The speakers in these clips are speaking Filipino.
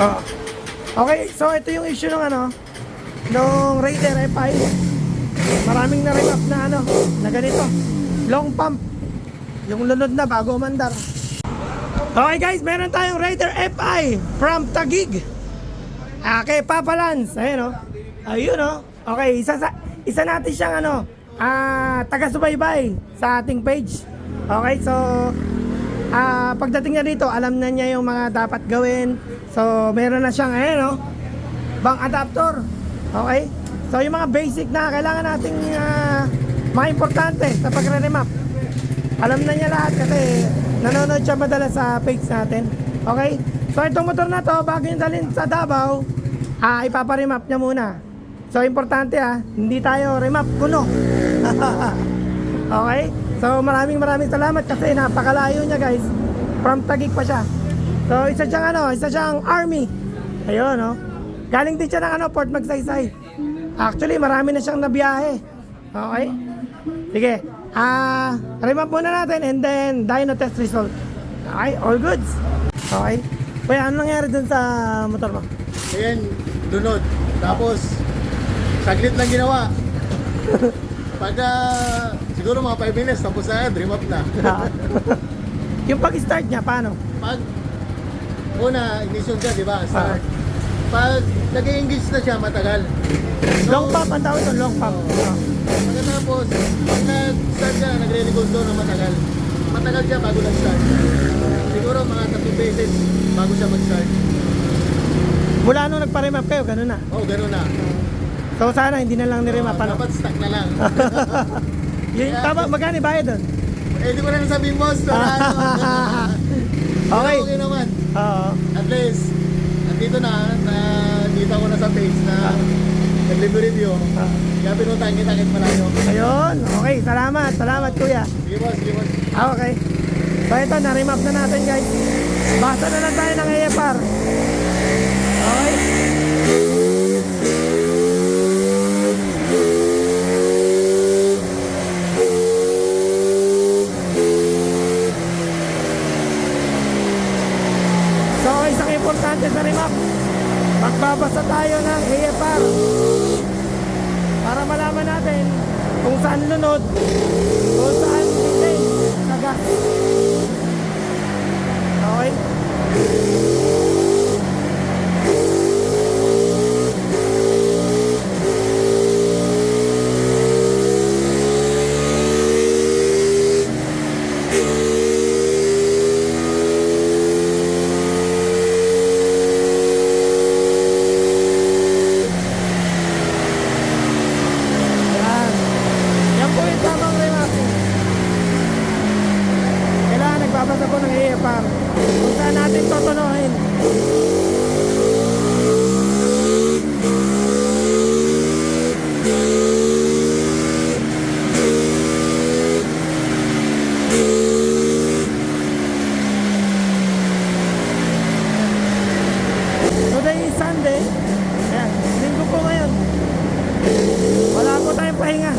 Oh. Okay, so ito yung issue ng ano, nung Raider FI. Maraming na up na ano, na ganito. Long pump. Yung lunod na bago umandar. Okay guys, meron tayong Raider FI from Tagig. Okay, Papa Lance. Ayun oh. Ayun oh. Okay, isa, sa, isa natin siyang ano, ah, taga-subaybay sa ating page. Okay, so ah, pagdating niya dito, alam na niya yung mga dapat gawin. So, meron na siyang ayun oh, bang adapter. Okay? So, yung mga basic na kailangan nating ah, mga importante sa pagre-remap. Alam na niya lahat kasi nanonood siya madalas sa page natin. Okay? So itong motor na to, bago yung dalhin sa Davao, ah, ipaparemap niya muna. So importante ah, hindi tayo remap kuno. okay? So maraming maraming salamat kasi napakalayo niya guys. From Taguig pa siya. So isa siyang ano, isa siyang army. Ayun no. Galing din siya ng ano, Port Magsaysay. Actually, marami na siyang nabiyahe. Okay? Sige. Ah, remap muna natin and then dyno test result. Okay, all goods. Okay. Kuya, ano nangyari dun sa motor mo? Ayan, lunod. Tapos, saglit lang ginawa. Pagka, siguro mga 5 minutes, tapos na, dream up na. Yung pag-start niya, paano? Pag, una, ignition ka, di ba? Start. Pag nag-engage na siya, matagal. Long pump, ang tawag doon, long pump. Ah. Pagkatapos, pag nag-start ka, nagre-record doon na matagal. Matagal siya bago nag-start. Siguro mga tatlong beses bago siya mag-start. Mula nung nagpa-remap kayo, ganun na. Oh, gano'n na. So sana hindi na lang ni-remap, ano? Dapat stuck na lang. Yung, tama, magkano yung bayad doon? eh, di ko na nasabihin, boss. So, ano, Okay. okay naman. Oo. At least, andito na, na dito ko na sa page na nag-review. Ah. Kaya pinutang kita kahit malayo. Ayun, okay, salamat, salamat kuya. Sige boss, sige boss. Ah, okay. So ito, na-remap na natin guys. Basta na lang tayo ng AFR. Okay. So isang importante sa remap. Magbabasa tayo ng AFR. Para malaman natin kung saan lunod, kung saan bitin sa. Okay? Yan. Yan po yung tamang remap. Kailangan nagbabasa po ng AFR. Kung saan tutunuhin. Today is Sunday. Ayan, linggo po ngayon. Wala po tayong pahinga.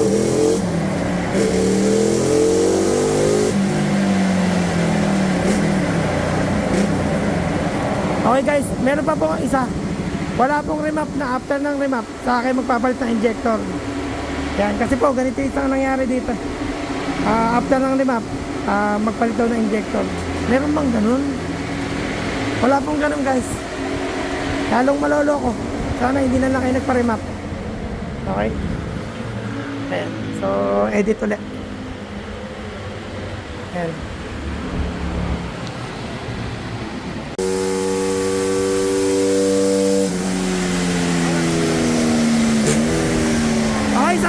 Okay guys, meron pa po isa. Wala pong remap na after ng remap, sa akin magpapalit ng injector. Yan, kasi po ganito isang nangyari dito. Ah, after ng remap, ah, magpalit daw ng injector. Meron bang ganun? Wala pong ganun guys. Lalong maloloko. Sana hindi na lang kayo nagpa-remap. Okay? Ayan. So, edit ulit. Ayan.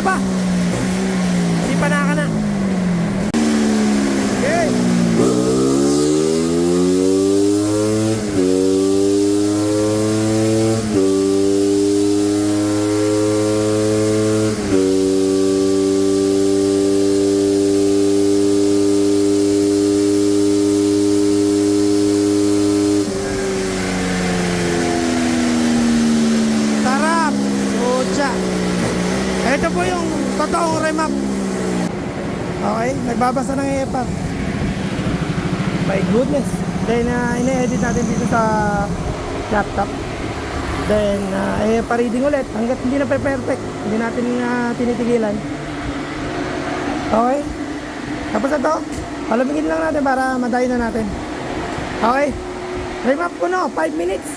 Okay, isa pa. Hindi pa naka na. Okay. Sarap! Pucha! Ito po yung totoong remap. Okay, nagbabasa ng EPA. My goodness. Then, uh, ine-edit natin dito sa laptop. Then, ah, eh, pa-reading ulit hanggat hindi na perfect. Hindi natin ah, tinitigilan. Okay? Tapos na to. Palamigin lang natin para madayo na natin. Okay? Remap ko no, 5 minutes.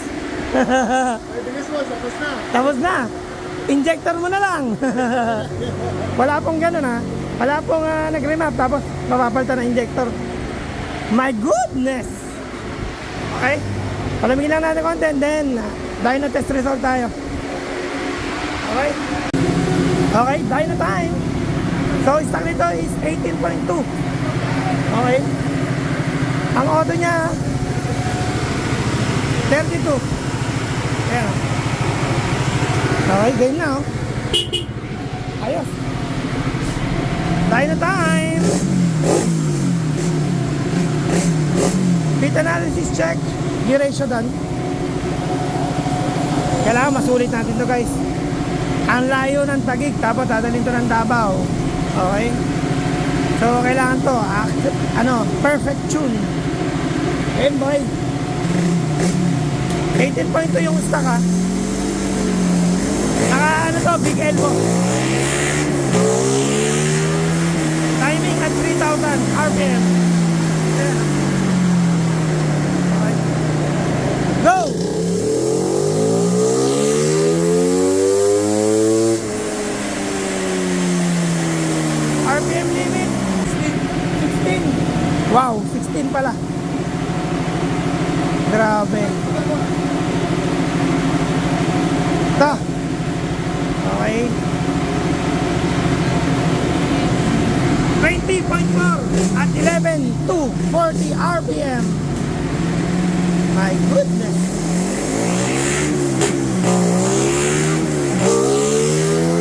Ay, bilis mo, tapos na. Tapos na. Injector mo na lang. Wala pong ganun ha. Wala pong uh, nag-remap tapos mapapalitan ng injector. My goodness! Okay? Palamigin lang natin konti and then uh, dyno test result tayo. Okay? Okay, dyno time. So, stock nito is 18.2. Okay? Ang auto niya 32. Ayan. Okay, game na oh. Ayos. Tayo na time. Fit analysis check. Gear ratio done. Kailangan masulit natin to guys. Ang layo ng tagig, tapos dadalhin to ng Davao. Okay? So, kailangan to, ah, ano, perfect tune. Ayun boy. 18.2 yung stock ha. Naka ano to, big elbow. Timing at 3,000 RPM. Go! RPM limit 16. Wow, 16 pala. Grabe. Ito. Okay. 20.4 at 11 to 40 RPM. My goodness.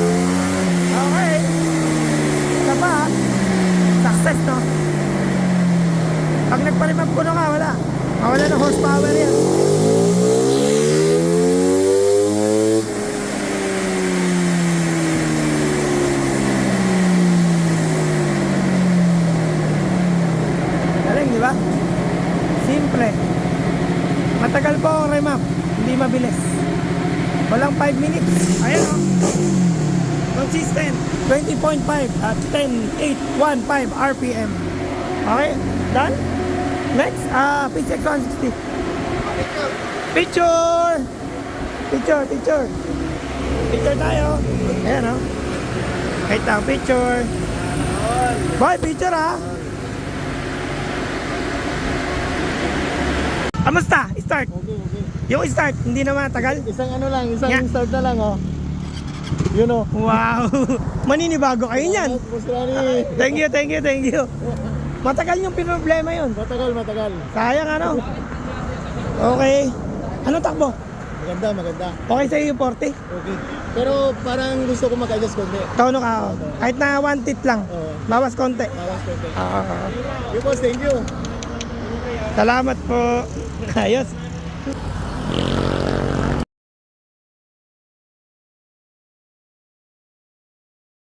Okay. Ito pa. ah. Success, no? Pag nagpalimap ko na nga, wala. Mawala ng horsepower yan. Galing, di ba? Simple. Matagal po ang remap. Hindi mabilis. Walang 5 minutes. Ayan o. Consistent. 20.5 at 10.815 RPM. Okay? Done? Next, ah, PCX 160. Picture! Picture, picture. Picture tayo. Ayan o. Wait lang, picture. Boy, picture ah. Kamusta? Start. Okay. Yung start, hindi naman tagal. Isang ano lang, isang Yeah. start na lang, oh. Yun, oh. Wow! Maninibago kayo niyan. Thank you, thank you, thank you. Matagal yung problema yun. Matagal, matagal. Sayang ano. Okay. Ano takbo? Maganda, maganda. Okay sa iyo 40? Okay. Pero parang gusto ko mag-adjust konti. Kauno ka. oh. Kahit na one tit lang. Oo. Bawas konti. Bawas konti. Ah, Yung boss, thank you. salamat po. Ayos.